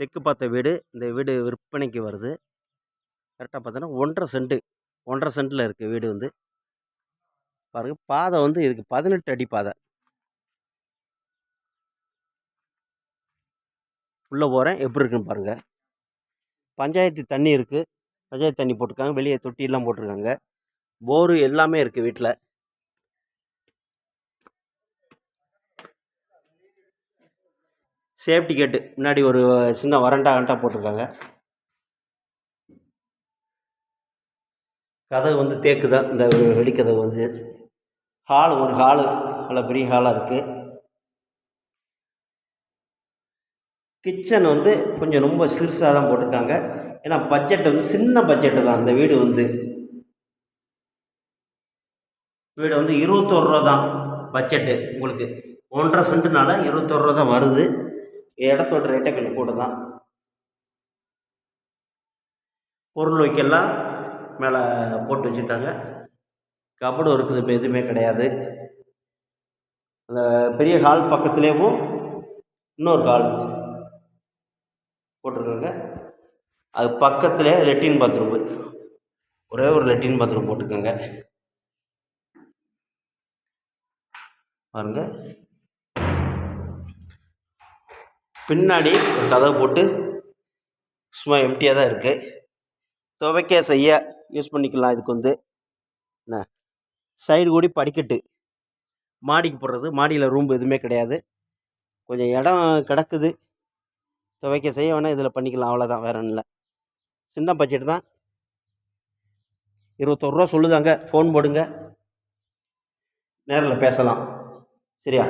தெற்கு பார்த்த வீடு இந்த வீடு விற்பனைக்கு வருது. கரெக்டாக பார்த்தோன்னா ஒன்றரை சென்ட்டு ஒன்றரை சென்ட்டில் இருக்குது வீடு வந்து. பாருங்கள் பாதை வந்து இதுக்கு பதினெட்டு அடி பாதை. உள்ளே போகிறேன் எப்படி இருக்குன்னு பாருங்கள் பஞ்சாயத்து தண்ணி இருக்குது பஞ்சாயத்து தண்ணி போட்டிருக்காங்க. வெளியே தொட்டியெல்லாம் போட்டிருக்காங்க. போரு எல்லாமே இருக்குது வீட்டில் சேஃப்டி கேட்டு முன்னாடி ஒரு சின்ன வரண்டா கண்டா போட்டிருக்காங்க. கதவு வந்து தேக்கு தான் இந்த வெடிக்கதவு வந்து. ஹால் ஒரு ஹாலு. நல்ல பெரிய ஹாலாக இருக்குது கிச்சன் வந்து கொஞ்சம் ரொம்ப சிறுசாக தான் போட்டிருக்காங்க. ஏன்னா பட்ஜெட் வந்து சின்ன பட்ஜெட்டு தான். அந்த வீடு வந்து வீடு வந்து இருபத்தோரு ரூபா தான் பட்ஜெட்டு. உங்களுக்கு ஒன்றரை சென்ட்டுனால இருபத்தோரு ரூபா தான் வருது. இடத்தோட ரேட்டை கொஞ்சம் கூட தான் பொருள் வைக்கலாம் மேலே போட்டு வச்சுருக்காங்க. கபடு இருக்குது இப்போ எதுவுமே கிடையாது. அந்த பெரிய ஹால் பக்கத்துலேயும் இன்னொரு ஹால் போட்டிருக்காங்க. அது பக்கத்துலேயே லெட்டின் பாத்ரூம் ஒரே ஒரு லெட்டின் பாத்ரூம் போட்டிருக்காங்க. பாருங்க. பின்னாடி ஒரு கதவை போட்டு சும்மா எம்டியாக தான் இருக்குது துவைக்க செய்ய யூஸ் பண்ணிக்கலாம் இதுக்கு வந்து. என்ன? சைடு கூடி படிக்கட்டு. மாடிக்கு போடுறது. மாடியில் ரூம் எதுவுமே கிடையாது. கொஞ்சம் இடம் கிடக்குது. துவைக்க செய்ய வேணால் இதில் பண்ணிக்கலாம். அவ்வளோதான் வேற ஒன்றும் இல்லை. சின்ன பட்ஜெட் தான். இருபத்தொருவா சொல்லுதாங்க ஃபோன் போடுங்க. நேரில் பேசலாம். சரியா?